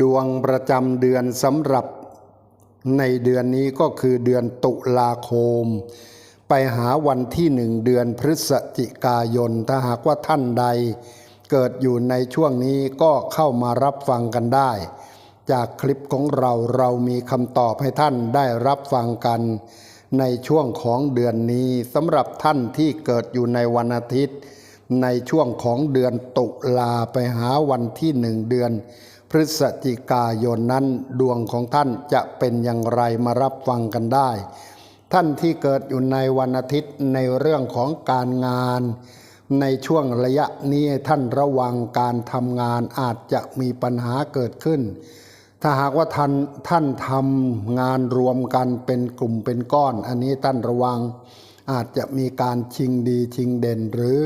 ดวงประจำเดือนสำหรับในเดือนนี้ก็คือเดือนตุลาคม ไปหาวันที่หนึ่งเดือนพฤศจิกายน ถ้าหากว่าท่านใด เกิดอยู่ในช่วงนี้ก็เข้ามารับฟังกันได้ จากคลิปของเราเรามีคำตอบให้ท่านได้รับฟังกัน ในช่วงของเดือนนี้สำหรับท่านที่เกิดอยู่ในวันอาทิตย์ ในช่วงของเดือนตุลาไปหาวันที่หนึ่งเดือน พฤศจิกายนนั้นดวงของท่านจะเป็นอย่างไรมารับฟังกันได้ ท่านที่เกิดอยู่ในวันอาทิตย์ในเรื่องของการงาน ในช่วงระยะนี้ท่านระวังการทำงานอาจจะมีปัญหาเกิดขึ้น ถ้าหากว่าท่านท่านทำงานรวมกันเป็นกลุ่มเป็นก้อน อันนี้ท่านระวังอาจจะมีการชิงดีชิงเด่นหรือ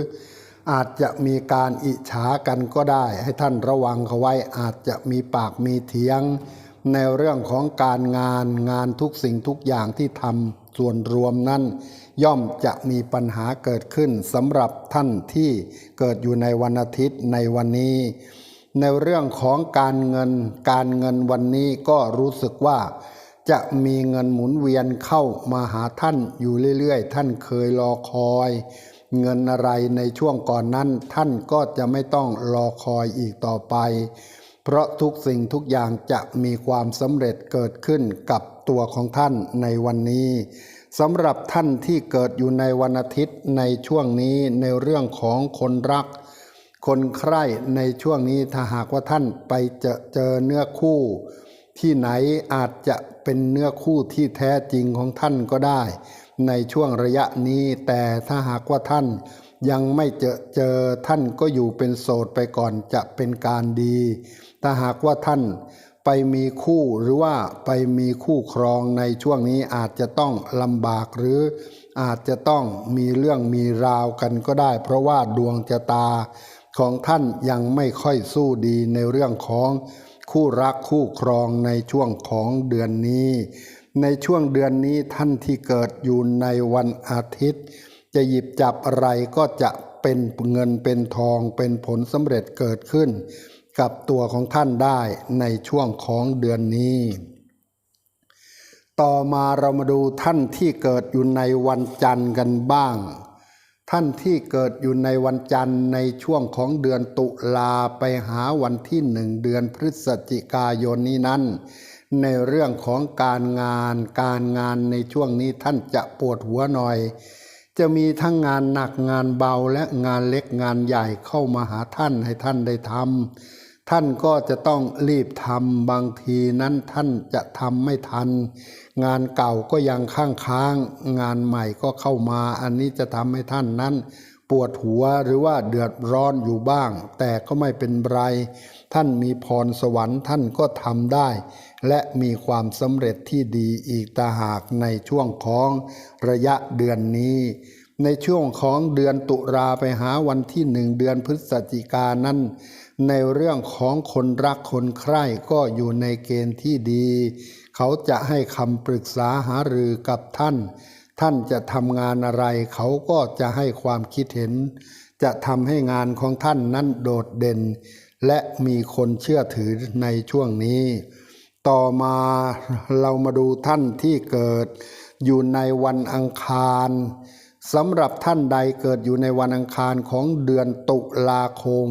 อาจจะมีการอิจฉากันก็ได้ ให้ท่านระวังเขาไว้อาจจะมีปากมีเถียง ในเรื่องของการงานงานทุกสิ่งทุกอย่างที่ทำส่วนรวมนั้น ย่อมจะมีปัญหาเกิดขึ้นสำหรับท่านที่เกิดอยู่ในวันอาทิตย์ในวันนี้ ในเรื่องของการเงิน การเงินวันนี้ก็รู้สึกว่าจะมีเงินหมุนเวียนเข้ามาหาท่านอยู่เรื่อยๆ ท่านเคยรอคอย เงินอะไรในช่วงก่อนนั้น ท่านก็จะไม่ต้องรอคอยอีกต่อไป เพราะทุกสิ่งทุกอย่างจะมีความสำเร็จเกิดขึ้นกับตัวของท่านในวันนี้สำหรับท่านที่เกิดอยู่ในวันอาทิตย์ในช่วงนี้ในเรื่องของคนรัก คนใคร่ในช่วงนี้ถ้าหากว่าท่านไปเจอเจอเนื้อคู่ ที่ไหนอาจจะเป็นเนื้อคู่ที่แท้จริงของท่านก็ได้ ในช่วงระยะนี้แต่ถ้าหากว่าท่านยังไม่เจอเจอท่านก็อยู่เป็นโสดไปก่อนจะเป็นการดี ถ้าหากว่าท่านไปมีคู่หรือว่าไปมีคู่ครองในช่วงนี้อาจจะต้องลำบากหรืออาจจะต้องมีเรื่องมีราวกันก็ได้ เพราะว่าดวงชะตาของท่านยังไม่ค่อยสู้ดีในเรื่องของคู่รักคู่ครองในช่วงของเดือนนี้ ในช่วงเดือนนี้ท่านที่เกิดอยู่ในวันอาทิตย์ จะหยิบจับอะไรก็จะเป็นเงินเป็นทองเป็นผลสำเร็จเกิดขึ้น กับตัวของท่านได้ในช่วงของเดือนนี้ ต่อมาเรามาดูท่านที่เกิดอยู่ในวันจันทร์กันบ้าง ท่านที่เกิดอยู่ในวันจันทร์ในช่วงของเดือนตุลาไปหาวันที่หนึ่งเดือนพฤศจิกายนนี้นั้น ในเรื่องของการงานการงานในช่วงนี้ท่านจะปวดหัวหน่อย จะมีทั้งงานหนักงานเบาและงานเล็กงานใหญ่เข้ามาหาท่านให้ท่านได้ทำท่านก็จะต้องรีบทำบางทีนั้นท่านจะทำไม่ทัน งานเก่าก็ยังข้างค้าง งานใหม่ก็เข้ามา อันนี้จะทำให้ท่านนั้น ปวดหัวหรือว่าเดือดร้อนอยู่บ้าง แต่ก็ไม่เป็นไร ท่านมีพรสวรรค์ท่านก็ทำได้ และมีความสำเร็จที่ดีอีกตาหากในช่วงของระยะเดือนนี้ ในช่วงของเดือนตุลาไปหาวันที่หนึ่งเดือนพฤศจิกานั้น ในเรื่องของคนรักคนใคร่ก็อยู่ในเกณฑ์ที่ดี เขาจะให้คำปรึกษาหารือกับท่าน ท่านจะทำงานอะไร เขาก็จะให้ความคิดเห็น จะทำให้งานของท่านนั้นโดดเด่น และมีคนเชื่อถือในช่วงนี้ ต่อมาเรามาดูท่านที่เกิดอยู่ในวันอังคารสำหรับท่านใดเกิดอยู่ในวันอังคารของเดือนตุลาคม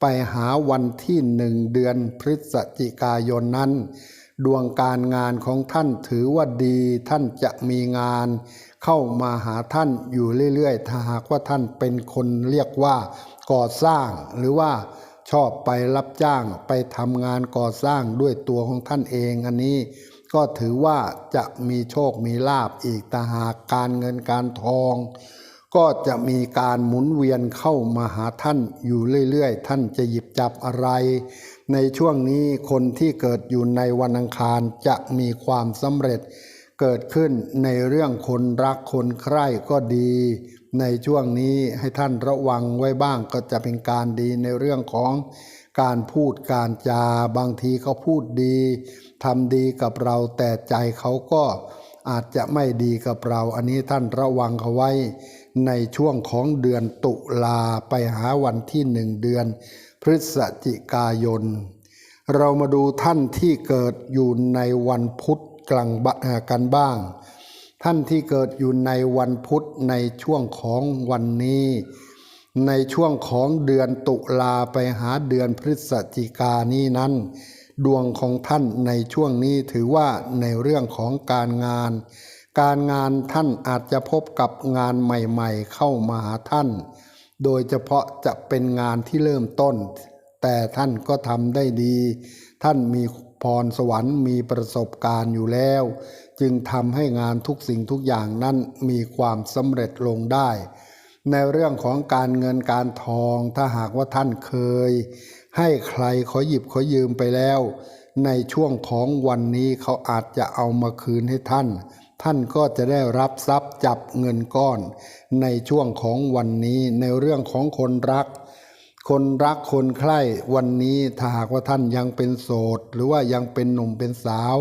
ไปหาวันที่หนึ่งเดือนพฤศจิกายนนั้น ดวงการงานของท่านถือว่าดีท่านจะมีงาน เข้ามาหาท่านอยู่เรื่อยๆ ถ้าหากว่าท่านเป็นคนเรียกว่าก่อสร้างหรือว่า ชอบไปรับจ้างไปทำงานก่อสร้างด้วยตัวของท่านเองอันนี้ ก็ถือว่าจะมีโชคมีลาบอีกแต่หากการเงินการทอง ก็จะมีการหมุนเวียนเข้ามาหาท่านอยู่เรื่อยๆ ท่านจะหยิบจับอะไร ในช่วงนี้คนที่เกิดอยู่ในวันอังคารจะมีความสำเร็จเกิดขึ้นในเรื่องคนรักคนใคร่ก็ดี ในช่วงนี้ให้ท่านระวังไว้บ้างก็จะเป็นการดีในเรื่องของการพูดการจาบางทีเขาพูดดีทำดีกับเราแต่ใจเขาก็อาจจะไม่ดีกับเรา อันนี้ท่านระวังเขาไว้ ในช่วงของเดือนตุลาไปหาวันที่หนึ่งเดือน พฤศจิกายน เรามาดูท่านที่เกิดอยู่ในวันพุธกลางบะเอ่อกันบ้าง ท่านที่เกิดอยู่ในวันพุธในช่วงของวันนี้ ในช่วงของเดือนตุลาไปหาเดือนพฤศจิกานี้นั้น ดวงของท่านในช่วงนี้ถือว่าในเรื่องของการงาน การงานท่านอาจจะพบกับงานใหม่ๆ เข้ามาหาท่าน โดยเฉพาะจะเป็นงานที่เริ่มต้น แต่ท่านก็ทำได้ดี ท่านมีพรสวรรค์มีประสบการณ์อยู่แล้ว จึงทำให้งานทุกสิ่งทุกอย่างนั้นมีความสำเร็จลงได้ ในเรื่องของการเงินการทองถ้าหากว่าท่านเคย ให้ใครขอหยิบขอยืมไปแล้ว ในช่วงของวันนี้เขาอาจจะเอามาคืนให้ท่าน ท่านก็จะได้รับทรัพย์จับเงินก้อน ในช่วงของวันนี้ในเรื่องของคนรัก คนรักคนใคร่วันนี้ถ้าหากว่าท่านยังเป็นโสด หรือว่ายังเป็นหนุ่มเป็นสาว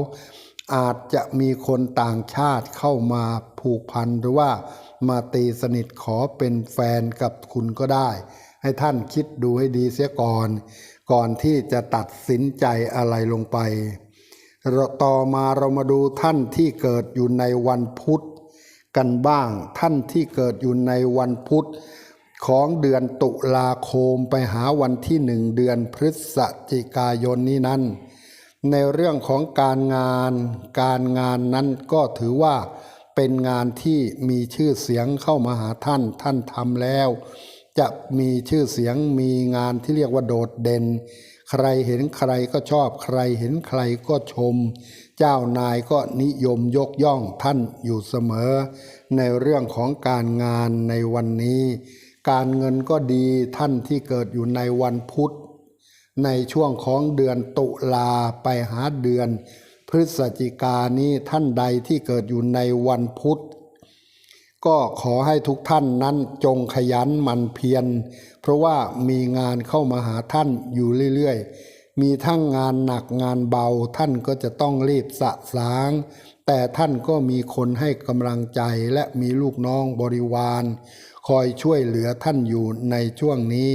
อาจจะมีคนต่างชาติเข้ามาผูกพันหรือว่ามาตีสนิทขอเป็นแฟนกับคุณก็ได้ ให้ท่านคิดดูให้ดีเสียก่อน ก่อนที่จะตัดสินใจอะไรลงไปต่อมาเรามาดูท่านที่เกิดอยู่ในวันพุธกันบ้าง ท่านที่เกิดอยู่ในวันพุธของเดือนตุลาคมไปหาวันที่หนึ่งเดือนพฤศจิกายนนี้นั้น ในเรื่องของการงาน การงานนั้นก็ถือว่าเป็นงานที่มีชื่อเสียงเข้ามาหาท่าน ท่านทำแล้ว จะมีชื่อเสียงมีงานที่เรียกว่าโดดเด่น ใครเห็นใครก็ชอบ ใครเห็นใครก็ชม เจ้านายก็นิยมยกย่องท่านอยู่เสมอ ในเรื่องของการงานในวันนี้ การเงินก็ดีท่านที่เกิดอยู่ในวันพุธ ในช่วงของเดือนตุลาไปหาเดือน พฤศจิกานี้ท่านใดที่เกิดอยู่ในวันพุธ ก็ขอให้ทุกท่านนั้นจงขยันหมั่นเพียรเพราะว่ามีงานเข้ามาหาท่านอยู่เรื่อยๆ มีทั้งงานหนักงานเบาท่านก็จะต้องรีบสะสาง แต่ท่านก็มีคนให้กำลังใจและมีลูกน้องบริวาร คอยช่วยเหลือท่านอยู่ในช่วงนี้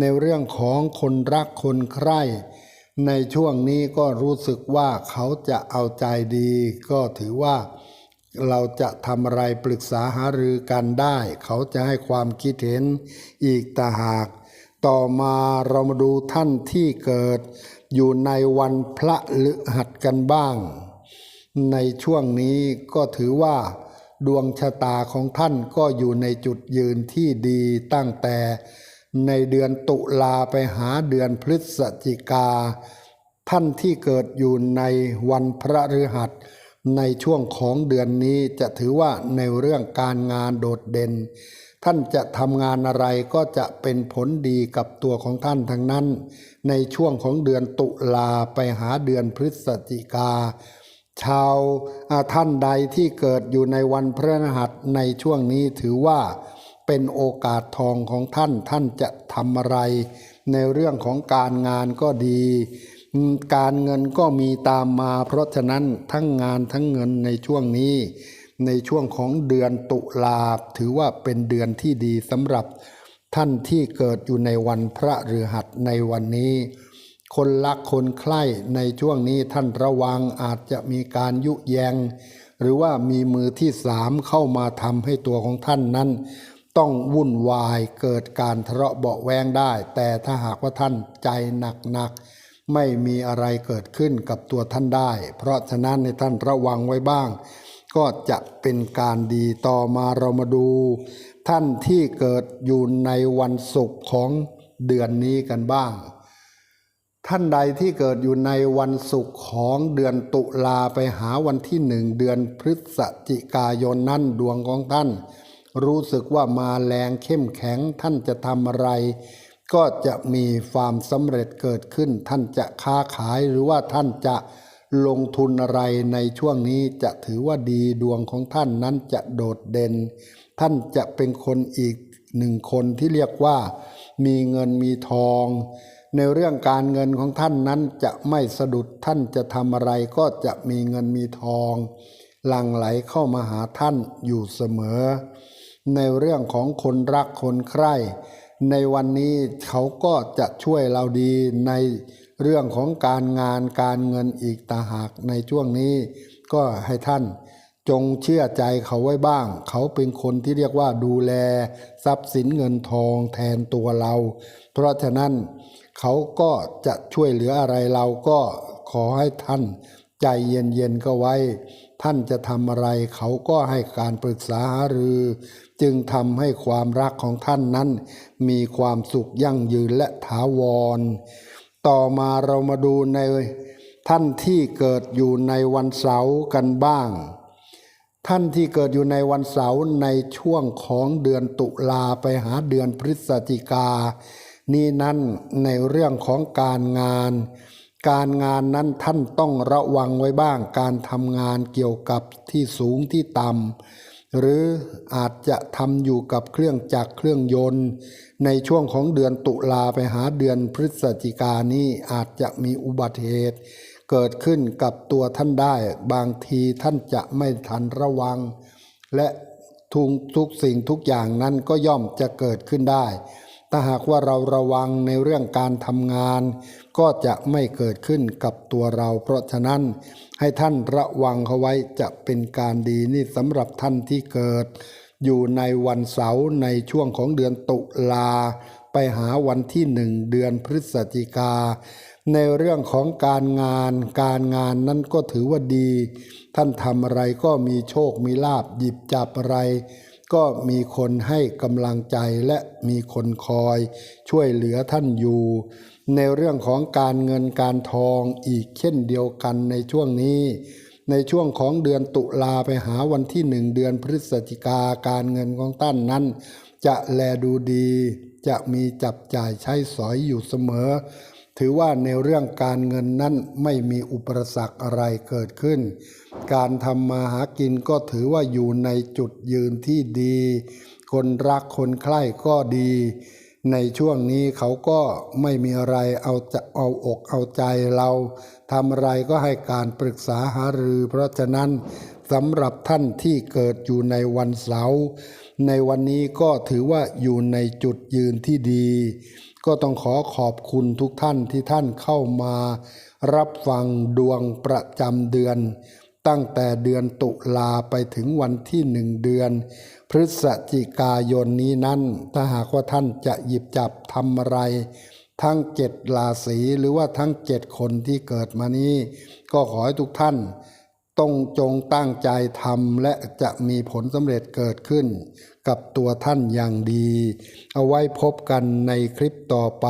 ในเรื่องของคนรักคนใคร่ ในช่วงนี้ก็รู้สึกว่าเขาจะเอาใจดี ก็ถือว่าเราจะทำอะไรปรึกษาหารือกันได้ เขาจะให้ความคิดเห็นอีกต่าหาก ต่อมาเรามาดูท่านที่เกิด อยู่ในวันพระฤหัสกันบ้าง ในช่วงนี้ก็ถือว่าดวงชะตาของท่านก็อยู่ในจุดยืนที่ดีตั้งแต่ ในเดือนตุลาไปหาเดือนพฤศจิกา ท่านที่เกิดอยู่ในวันพระฤหัส ในช่วงของเดือนนี้จะถือว่าในเรื่องการงานโดดเด่น ท่านจะทำงานอะไรก็จะเป็นผลดีกับตัวของท่านทั้งนั้น ในช่วงของเดือนตุลาไปหาเดือนพฤศจิกาชาวท่านใดที่เกิดอยู่ในวันพระรหัสในช่วงนี้ถือว่า เป็นโอกาสทองของท่านท่านจะทำอะไร ในเรื่องของการงานก็ดี การเงินก็มีตามมา เพราะฉะนั้นทั้งงานทั้งเงินในช่วงนี้ ในช่วงของเดือนตุลาถือว่าเป็นเดือนที่ดีสำหรับท่านที่เกิดอยู่ในวันพระฤหัสในวันนี้ คนรักคนใคร่ในช่วงนี้ท่านระวังอาจจะมีการยุแยง หรือว่ามีมือที่สามเข้ามาทำให้ตัวของท่านนั้น ต้องวุ่นวายเกิดการทะเลาะเบาแวงได้ แต่ถ้าหากว่าท่านใจหนักๆไม่มีอะไรเกิดขึ้นกับตัวท่านได้ เพราะฉะนั้นในท่านระวังไว้บ้าง ก็จะเป็นการดีต่อมาเรามาดู ท่านที่เกิดอยู่ในวันศุกร์ของเดือนนี้กันบ้าง ท่านใดที่เกิดอยู่ในวันศุกร์ของเดือนตุลาไปหาวันที่หนึ่งเดือนพฤศจิกายนนั่นดวงของท่าน รู้สึกว่ามาแรงเข้มแข็งท่านจะทำอะไร ก็จะมีความสำเร็จเกิดขึ้น ท่านจะค้าขายหรือว่าท่านจะลงทุนอะไรในช่วงนี้จะถือว่าดีดวงของท่านนั้นจะโดดเด่น ท่านจะเป็นคนอีกหนึ่งคนที่เรียกว่ามีเงินมีทอง ในเรื่องการเงินของท่านนั้นจะไม่สะดุดท่านจะทำอะไรก็จะมีเงินมีทองหลั่งไหลเข้ามาหาท่านอยู่เสมอ ในเรื่องของคนรักคนใคร่ ในวันนี้เขาก็จะช่วยเราดีในเรื่องของการงานการเงินอีกตาหากในช่วงนี้ ก็ให้ท่านจงเชื่อใจเขาไว้บ้าง เขาเป็นคนที่เรียกว่าดูแล ทรัพย์สินเงินทองแทนตัวเรา เพราะฉะนั้นเขาก็จะช่วยเหลืออะไรเราก็ขอให้ท่านใจเย็นๆก็ไว้ ท่านจะทำอะไรเขาก็ให้การปรึกษาหารือ จึงทำให้ความรักของท่านนั้น มีความสุขยั่งยืนและถาวร ต่อมาเรามาดูในท่านที่เกิดอยู่ในวันเสาร์กันบ้าง ท่านที่เกิดอยู่ในวันเสาร์ในช่วงของเดือนตุลาไปหาเดือนพฤศจิกา นี่นั่นในเรื่องของการงาน การงานนั้นท่านต้องระวังไว้บ้างการทำงานเกี่ยวกับที่สูงที่ต่ำ หรืออาจจะทำอยู่กับเครื่องจักรเครื่องยนต์ ในช่วงของเดือนตุลาไปหาเดือนพฤศจิกานี้อาจจะมีอุบัติเหตุ เกิดขึ้นกับตัวท่านได้ บางทีท่านจะไม่ทันระวัง และทุกทุกสิ่งทุกอย่างนั้นก็ย่อมจะเกิดขึ้นได้ ถ้าหากว่าเราระวังในเรื่องการทำงาน ก็จะไม่เกิดขึ้นกับตัวเรา เพราะฉะนั้นให้ท่านระวังเขาไว้จะเป็นการดีนี่สำหรับท่านที่เกิด อยู่ในวันเสาร์ในช่วงของเดือนตุลาไปหาวันที่หนึ่งเดือนพฤศจิกา ในเรื่องของการงาน การงานนั้นก็ถือว่าดี ท่านทำอะไรก็มีโชคมีลาบหยิบจับอะไร ก็มีคนให้กำลังใจและมีคนคอยช่วยเหลือท่านอยู่ ในเรื่องของการเงินการทองอีกเช่นเดียวกันในช่วงนี้ ในช่วงของเดือนตุลาไปหาวันที่หนึ่งเดือนพฤศจิกาการเงินของท่านนั้น จะแลดูดี จะมีจับจ่ายใช้สอยอยู่เสมอ ถือว่าในเรื่องการเงินนั้นไม่มีอุปสรรคอะไรเกิดขึ้น การทำมาหากินก็ถือว่าอยู่ในจุดยืนที่ดี คนรักคนใคร่ก็ดี ในช่วงนี้เขาก็ไม่มีอะไรเอาจะเอาอกเอาใจเราทำอะไรก็ให้การปรึกษาหารือ เพราะฉะนั้นสำหรับท่านที่เกิดอยู่ในวันเสาร์ในวันนี้ก็ถือว่าอยู่ในจุดยืนที่ดี ก็ต้องขอขอบคุณทุกท่านที่ท่านเข้ามารับฟังดวงประจำเดือน ตั้งแต่เดือนตุลาไปถึงวันที่หนึ่งเดือน พฤศจิกายนนี้นั้น ถ้าหากว่าท่านจะหยิบจับทำอะไร ทั้งเจ็ดราศีหรือว่าทั้งเจ็ดคนที่เกิดมานี้ ก็ขอให้ทุกท่านต้องจงตั้งใจทำและจะมีผลสำเร็จเกิดขึ้น กับตัวท่านอย่างดี เอาไว้พบกันในคลิปต่อไป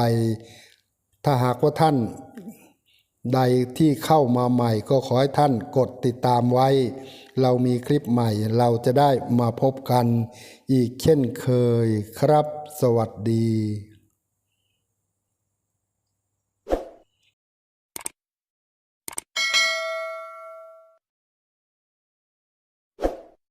ถ้าหากว่าท่านใดที่เข้ามาใหม่ก็ขอให้ท่านกดติดตามไว้ เรามีคลิปใหม่เราจะได้มาพบกันอีกเช่นเคยครับ สวัสดี